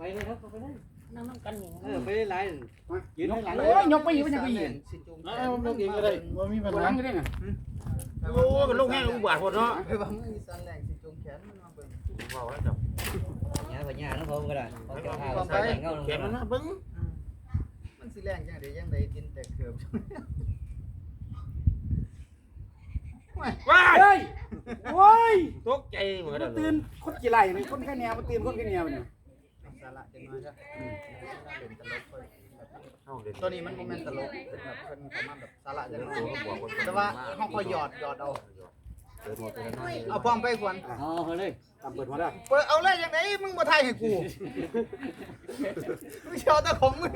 ไปเลยครับไปเลยนั่งนั่งกันอย่างเออไปได้หลายยืนได้หลังโอ้ยยกไปอยู่มันจะไปยิงสิจุงแขเออนมันเองก็ได้ว่ามีปัญหาไม่ได้ไงโอ้เป็นลูกแง่อุบาทหมดเนาะไปว่ามึงอีสานแรงสิจุงแขนมันมาเบิ่งบอกแล้วจับหญ้าไปหญ้าน้องผมก็ได้เขาจะพาความใส่ไปเงาแขนมันนะเบิ้งมันสิแรงจังได๋ยังไดกินแต่เขือบว้าเฮ้ยโอ้ยตกใจเหมือนกันตื่นคนกี่ไรนี่คนแค่แนวมันตื่นคนแค่แนวเนี่ยสา ระจังน้อยจ้ะอืมเล่นตลกไปเอาเด็ดตัวนี้มันบ่แม่นตลกเป็นแบบเพิ่นเข้ามาแบบสาระจังน้อยแต่ว่าเฮาก็หยอดหยอดเอาเปิดหมดเลยนะเอาพร้อมไปควรอ๋อเขาเลยตามเปิดมาได้เปิดเอาเลยจังได๋มึงบ่ทายให้กูมึงเชาแต่ของมึง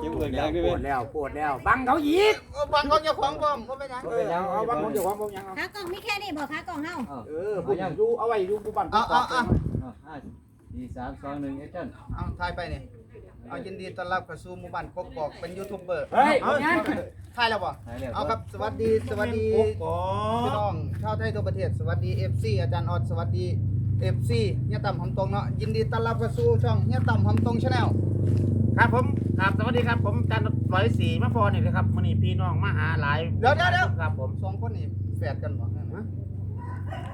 จิ้มเบิกดังด้วยปวดแล้วปวดแล้ว บังเขาอีกเอาบังของเจ้าของพร้อมบ่เป็นหยังเออเอาบังของเจ้าของผมยังเอาขากล่องมีแค่นี้บอกขากล่องเฮาเออผมอยู่เอาไว้อยู่ผู้บันเอาเอาเอา ห้าสี่สามสองหนึ่งแอคชั่นเอาทายไปนี่เอายินดีต้อนรับเข้าสู่หมู่บ้านกกอกเป็นยูทูบเบอร์เฮ้ยเอางั้นทายแล้วบ่หายแล้ว เอาครับสวัสดีสวัสดีก่อพี่น้องชาวไทยทั่วประเทศสวัสดี FC อาจารย์ออดสวัสดี FC เฮียต่ำหำตรงเนาะยินดีต้อนรับเข้าสู่ช่องเฮียต่ำหำตรงชาแนลครับผมครับสวัสดีครับผมจันร้อยสี่มาพอนี่เลยครับมันนี่พี่น้องมาหาหลายเดี๋ยวเดี๋ยวเดี๋ยวครับผมสองคนนี่แฝดกันบ่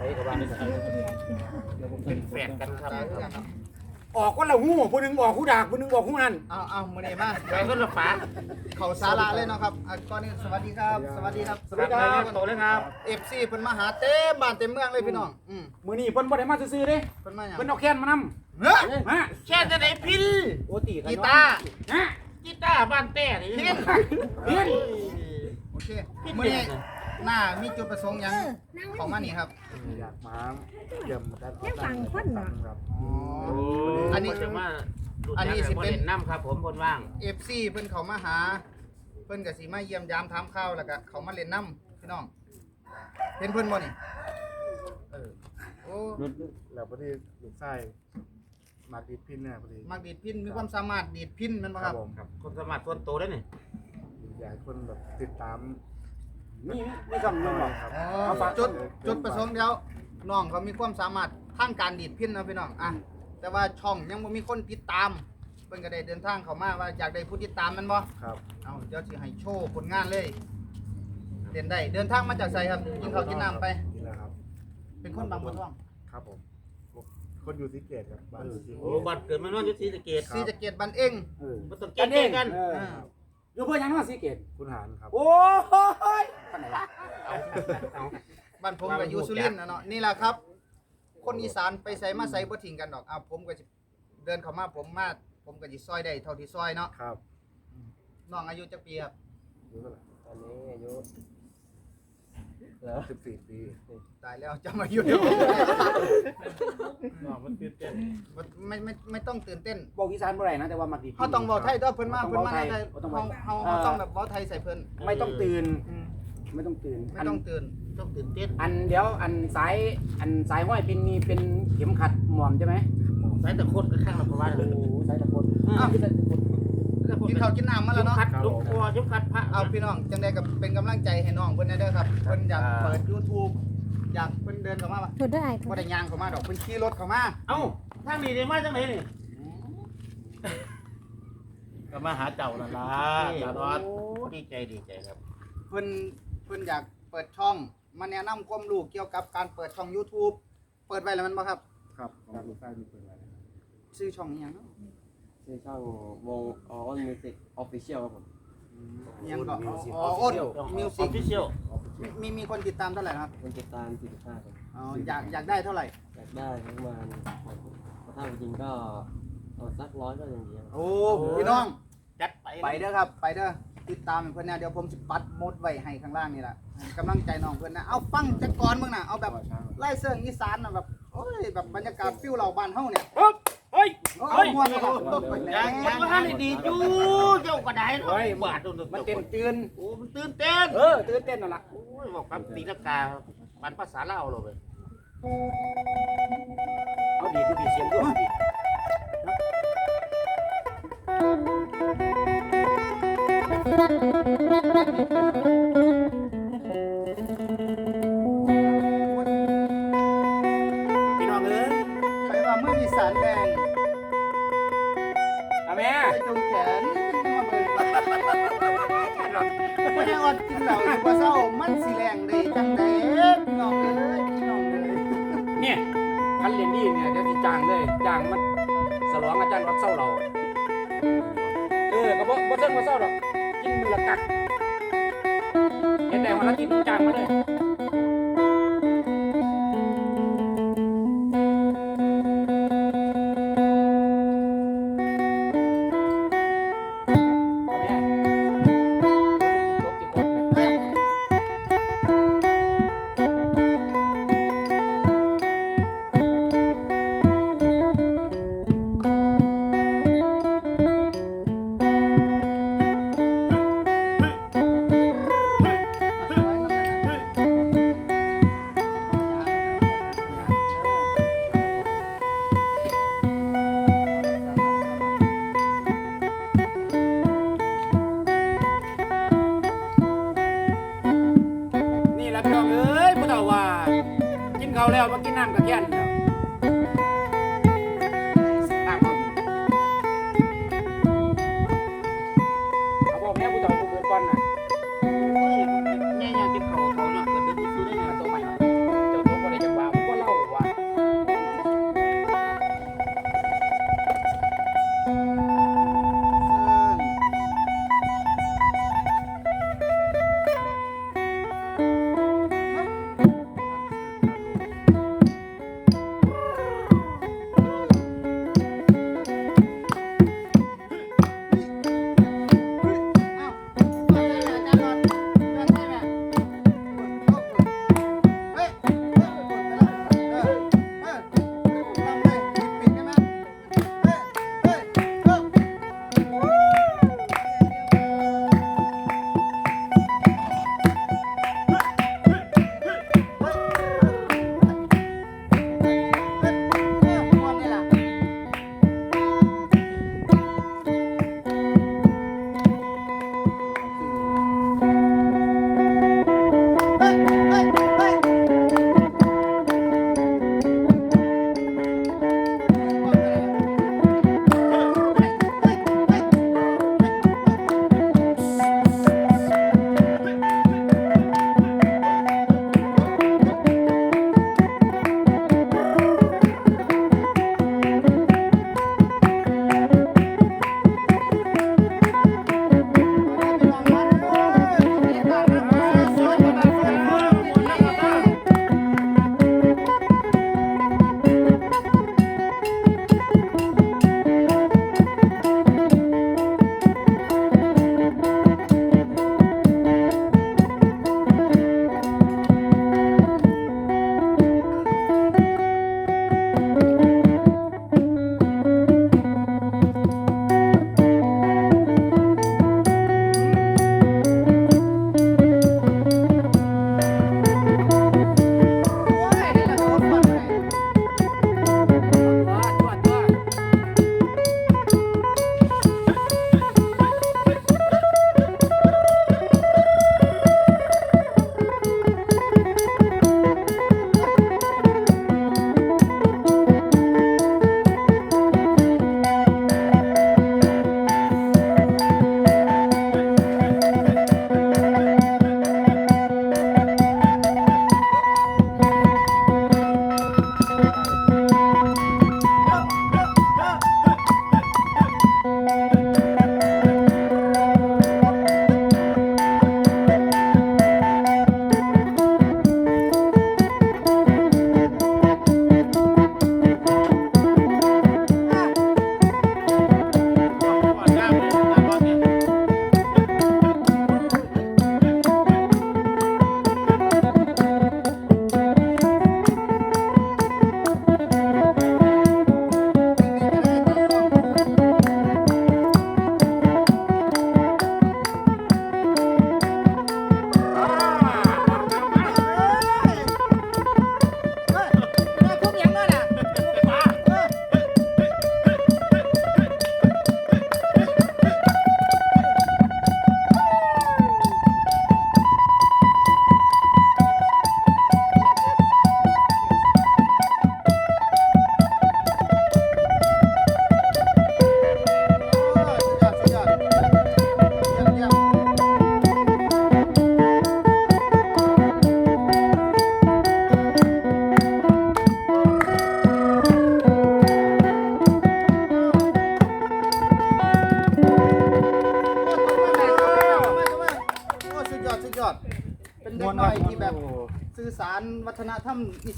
เป็นแฝดกันครับตายคือกันเนาะออกคนละหูผู้หนึงบอกหูดากผู้หนึงบอกหูนั่นเอาเอามื้อนี้มาแฝดก็ละฝาเข้าสาระเลยเนาะครับอะก่อนนี้สวัสดีครับ สวัสดีครับสวัสดีครับโตเลยครับ FC เพิ่นมาหาเต็มบ้านเต็มเมืองเลยพี่น้องอืมมื้อนี้เพิ่นบ่ได้มาซื่อๆเด้เพิ่นมาหยังเพิ่นเอาแค้นมานำเฮ้ยฮะแค่จะไหนพินโอตีกีตาร์ฮะกีตาร์บ้านแต่นี่พินพินโอเคมื้อนี้ หน้ามีจุดประสงค์หยังเออนั่งของมานี่ครับ อยากมาเยี่ยมกันแค่ฟังคนเนาะครับอ๋ออัอันนนี้นี้จะมาอันนี้สิเป็น น้ำครับ ผมคนว่าง FC เพิ่นเขามาหา เพิ่นก็สิมาเยี่ยมยามถามข่าวแล้วก็เขามาเล่นน้ำพี่น้องเห็นเพิ่นบ่นี่เออโอ้แล้วพอดีลูกชายมาดีดพินเนี่ยพอดีมักดีดพินมีความสามารถดีดพินแม่นบ่คครัรับบผมครับคนสมัครส่วนโตได้นี่อยากให้คนแบบติดตาม นี่นี่คำนึงบอกครับ อ๋อเอาฝาก จุดจุดประสงค์เดียวน้องเขามีความสามารถทางการดีดพินนะพี่น้องอะแต่ว่าช่องยังบ่มีคนติดตามเพิ่นก็ได้เดินทางเข้ามาว่าอยากได้ผู้ติดตามแมันบ่ครับเอาเดี๋ยวสิให้โชว์ผลงานเลยเด่นได้เดินทางมาจากไสครับกินข้าวกินน้ำไป นี่แหละครับเป็นคนบางบัวทองครับผมคนอยู่ที่เกตครับบ้านอยู่ที่เกโอ้ต บัตรเกิดมานอนอยุทธศรีสะเกดครับศรีสะเกดบันเองเออมันต้องแก้เองกัน เอออยู่เพื่อหยังมาสิเกตคุณหารครับ โอ้ย ปานไหนวะบ้านผมกับยูสุรินทร์นะเนาะนี่แหละครับ คนอีสานไปใส่มาใส่บ่ทิ้งกันดอกเอาผมก็สิเดินเข้ามาผมมาผมก็สิซอยได้เท่าที่ซอยเนาะครับน้องอายุจักปีครับอายุเท่าไหร่ตอนนี้อายุเหรอสิบสี่ปีตายแล้วจำอายุได้บ่มันตื่นเต้นไม่ไม่ไม่ต้องตื่นเต้นบอกอีสานบ่ได้นะแต่ว่ามักดีเฮาต้องเว้าไทยตัวเพิ่นมาต้เพิ่อนงมาเว้าไทไทยยเฮาเฮาเฮาต้องแบบเว้าไทยใส่เพิ่นไม่ต้องตื่น อืม ไม่ต้องตื่นไม่ต้องตื่นต้องตื่นเต้นอันเดี๋ยวอันสายอันสายห้อยพินนี่เป็นเข็มขัดหมอมใช่ไหมใส่แต่โคตรข้างเราเพราะว่าโอ้โหสายตะกดอ้าวสายตะกดกินข้าวกินน้ำมาแล้วเนาะคัดลูกคอชุบคัดพระเอาพี่น้องจังไดก็เป็นกำลังใจให้น้องเพิ่นได้เด้อครับเพิ่นอยากเปิด YouTube อยากเพิ่นเดินเข้ามาว่าจุดได้บ่ได้ย่างเข้ามาดอกเพิ่นขี่รถเข้ามาเอ้าทางนี้ได้มาจังไหนนี่ก็มาหาเจ้านั่นล่ะจารอดดีใจดีใจครับเพิ่นเพิ่นอยากเปิดช่อง มาแนะนำความรู้เกี่ยวกับการเปิดช่อง YouTube เปิดไว้แล้วมันบ่ครับ ครับของลูกชายมีเปิดไว้ชื่อช่องอิหยังเนาะชื่อช่องวง All Music Official ครับผมอิหยังก็อ๋อโอ้นมิวอสิอกฟิเชียลมีมีคนติดตามเท่าไหร่นะครับคนติดตาม45ครับอ๋ออยากอยากได้เท่าไหร่ อยากได้ประมาณถ้าจริงก็เอาสักร้อยก็ยังดีครับ โอ้พี่น้อง จัดไป ไปเด้อครับ ไปเด้อ ติดตามเพิ่นนะเดี๋ยวผมสิปัดมดไว้ให้ข้างล่างนี่ล่ะให้กำลังใจน้องเพิ่นนะเอาฟังจักก่อนมึงน่ะเอาแบบไล่เสื้ออีสานน่ะแบบโอ้ยแบบบรรยากาศฟิวเหล่าบ้านเฮาเนี่ยเฮ้ยเฮ้ยโอ้เฮ้ยม่วนเลยครับยังยังว่าให้ดีอยู่เจ้าก็ได้เนาะเฮ้ยบาดโดนมันเต้นตื่นโอ้มันตื่นเต้นเออตื่นเต้นนั่นล่ะโอ้ยบอกครับตีลังกาปันภาษาลาวเราเลยเอาดีดูดีเสียงด้วยดี พี่น้องเอ้ยไปว่าเมืออีสานแดงอาแม่ไปจงแขนมาเบิ่งไม่ได้อดกินเหล้าอยู่บ่เศร้ามันสิแรงได้จังได๋พี่น้องเอ้ยพี่น้องเอ้ยเนี่ยคันเรียนดีเนี่ยเดี๋ยวสิจ้างเลยจ้างมันสลองอาจารย์วัดเศร้าเราเออก็บ่บ่เทิงบ่เศร้าดอก ละกักเห็นแต่วันละกินจ้างมาเลย กินข้าวแล้วมากินน้ำกับแก่นแล้ว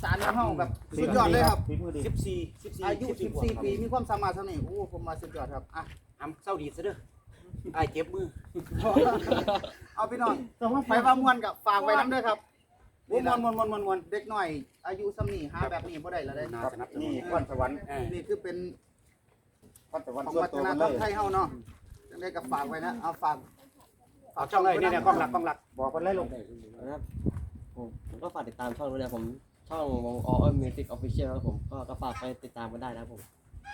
สานของเฮาแบบสุดยอดเลยครับ ฝีมือดี14 14อายุ 14 ปี มีความสามารถเท่านี้โอ้ผมมาสุดยอดครับอะอำเศร้าดีซะเด้ออ้ายเจ็บมือ เอาพี่น้องต้องมาไปไปว่าม่วนกับฝากไว้น้ำด้วยครับโอ้มวนมวนมวนมวนมวนเด็กหน่อย อายุซ้ำนี่หาแบบนี้บ่ได้แล้วเด้น่าสนับสนุนี่นพรสวรรค์เออนี่คือเป็นพรสวรรค์ของส่วนวัฒตัวนกันธรเลรมยไทยเฮาเนาะจังได๋ก็ฝากไว้นะเอาฝากฝากช่องเลยเนี่ยเนี่ยกล้องหลักกล้องหลัก บอกคนไล่ลงนะครับผมผมก็ฝากติดตามช่องด้วยนะผม ช่องวง All Music Official ครับผมก็ก็ฝากไปติดตามกันได้นะครับผม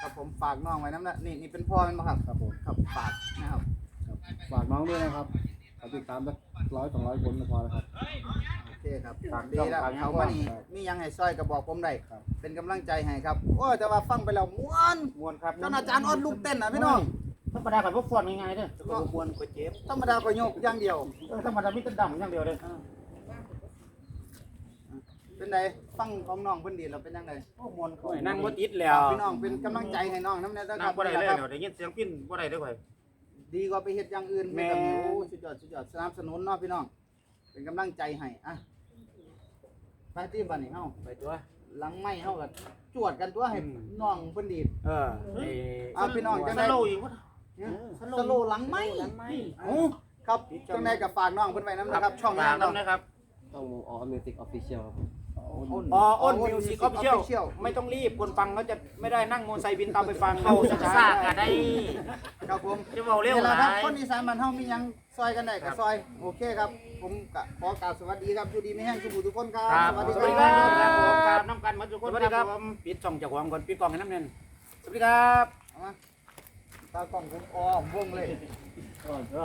ครับผมฝากน้องไว้น้ำนะนี่นี่เป็นพ่อแมันบ่ครับครับผมครับฝากนะครับฝากน้องด้วยนะครับเอาติดตามสักร้อยสองร้อยคนก็พอแล้วครับ โอเคครับฝากดีแล้วฝากเขามานี่ครับ มีหยังให้ซอยก็บอกผมได้ครับ เป็นกำลังใจให้ครับโอ้ยแต่ว่าฟังไปแล้วม่วนมวนครับจนอาจารย์ออดลูกเต้นนะพี่น้องธรรมดากับพวกฟอนง่ายๆเด้อก็มวนก็เจ็บธรรมดาก็โยกอย่างเดียว เออธรรมดามีแต่ดำอย่างเดียวเลยเป็นไง ฟังของน้องเพิ่นดีแล้วเป็นยังไงโอ้มวนโอ้ยนั่งบ่ติดแล้วพี่น้องเป็นกำลังใจให้น้องน้ำแน่นะคนั่รังบบ่ได้เลยครับเดี๋ยวได้ยินเสียงปิ้นบ่ได้เด้อข่อย ดีกว่าไปเฮ็ดอย่างอื่นแม่แบบนี้โอ้สุดยอดสุดยอดสนับสนุนเนาะพี่น้อง เป็นกำลังใจให้อะไปที่บ้านนี่เฮาไปตัว หลังไม้เฮาก็จวดกันตัวให้อืม น้องเพิ่นดีด เออไอ้อะพี่น้องจังสได๋โลว์อีกวะสโลว์หลังไม้โอ้ครับจังได๋ก็ฝากน้องเพิ่นไว้นํนะครับ ช่องฝาทากงเนาะน้ำนะครับช่องวง All Music Official ครับผม อ๋ออ้นมิวสิกออฟฟิเชียลไม่ต้องรีบคนฟังเขาจะไม่ได้นั่งมอเตอร์ไซค์บินตามไปฟังเข้าเขาช้าช้าๆก็ได้ครับผมจะเว้าเร็วนี่หแหละลาครับยคนอีสานบ้านเฮามีหยังซอยกันได้ก็ซอยโอเคครับผมก็ขอกราบสวัสดีครับอยู่ดีมีแห้งสุขทุกคนครัครับสวัสดีสควัสดีรัครับบผมครับน้ำกันหมาทุกคนครับผมปิดช่องเจากของก่อนปิดกล้องให้น้ำเน่นสวัสดีครับเอามาตากล้องผมอ้อมวงเลยก็